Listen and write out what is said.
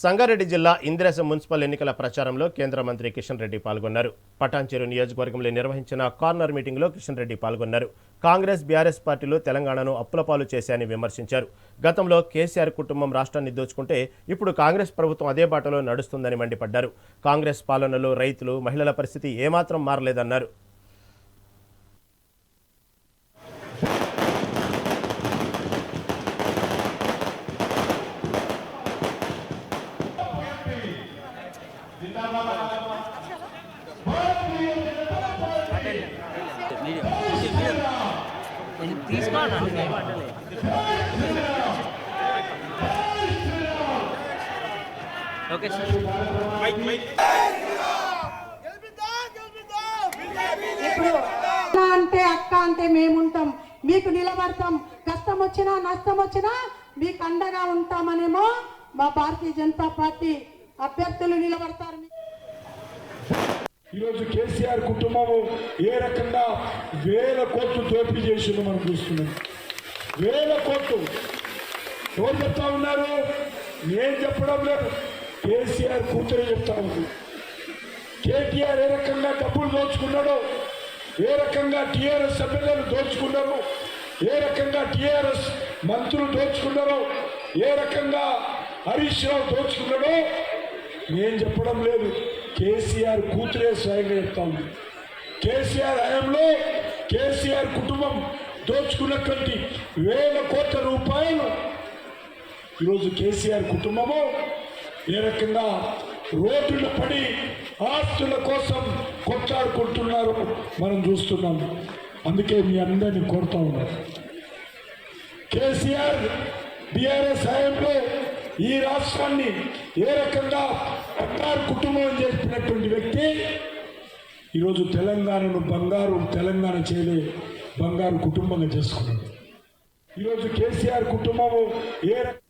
సంగారెడ్డి జిల్లా ఇందిరాస మున్సిపల్ ఎన్నికల ప్రచారంలో కేంద్ర మంత్రి కిషన్ రెడ్డి పాల్గొన్నారు. పటాన్చెరు నియోజకవర్గంలో నిర్వహించిన కార్నర్ మీటింగ్లో కిషన్ రెడ్డి పాల్గొన్నారు. కాంగ్రెస్ బీఆర్ఎస్ పార్టీలు తెలంగాణను అప్పులపాలు చేశాయని విమర్శించారు. గతంలో కేసీఆర్ కుటుంబం రాష్ట్రాన్ని దోచుకుంటే ఇప్పుడు కాంగ్రెస్ ప్రభుత్వం అదే బాటలో నడుస్తుందని మండిపడ్డారు. కాంగ్రెస్ పాలనలో రైతులు మహిళల పరిస్థితి ఏమాత్రం మారలేదన్నారు. ఓకే సార్ అంటే అక్క అంటే మేముంటాం. మీకు నిలబడతాం. కష్టం వచ్చినా నష్టం వచ్చినా మీకు అండగా ఉంటామనేమో మా భారతీయ జనతా పార్టీ అభ్యర్థులు నిలబడతారు. ఈరోజు కేసీఆర్ కుటుంబము ఏ రకంగా వేల కోట్లు దోపిడీ చేసిందో మనం చూస్తున్నాం. వేల కోట్లు. ఎవరు చెప్తా ఉన్నారు? నేను చెప్పడం లేదు. కేసీఆర్ కూతురు చెప్తా ఉంది. కేటీఆర్ ఏ రకంగా డబ్బులు దోచుకున్నాడో ఏ రకంగా టీఆర్ఎస్ ఎమ్మెల్యేలు దోచుకున్నారో ఏ రకంగా టీఆర్ఎస్ మంత్రులు దోచుకున్నారో ఏ రకంగా హరీష్ రావు దోచుకున్నాడో నేను చెప్పడం లేదు. కేసీఆర్ కూతురే స్వయంగా చెప్తా ఉంది. కేసీఆర్ హయాంలో కేసీఆర్ కుటుంబం దోచుకున్నటువంటి వేల కోట్ల రూపాయలు ఈరోజు కేసీఆర్ కుటుంబము ఏ రకంగా రోడ్డున పడి ఆస్తుల కోసం కొట్లాడుకుంటున్నారు మనం చూస్తున్నాం. అందుకే మీ అందరినీ కోరుతా ఉన్నారు కేసీఆర్ బీఆర్ఎస్ హయాంలో ఈ రాష్ట్రాన్ని ఏ రకంగా పట్టారు కుటుంబం చేసినటువంటి వ్యక్తి ఈరోజు తెలంగాణను బంగారు తెలంగాణ చేయలే బంగారు కుటుంబంగా చేసుకున్నాడు. ఈరోజు కేసీఆర్ కుటుంబము ఏ రకంగా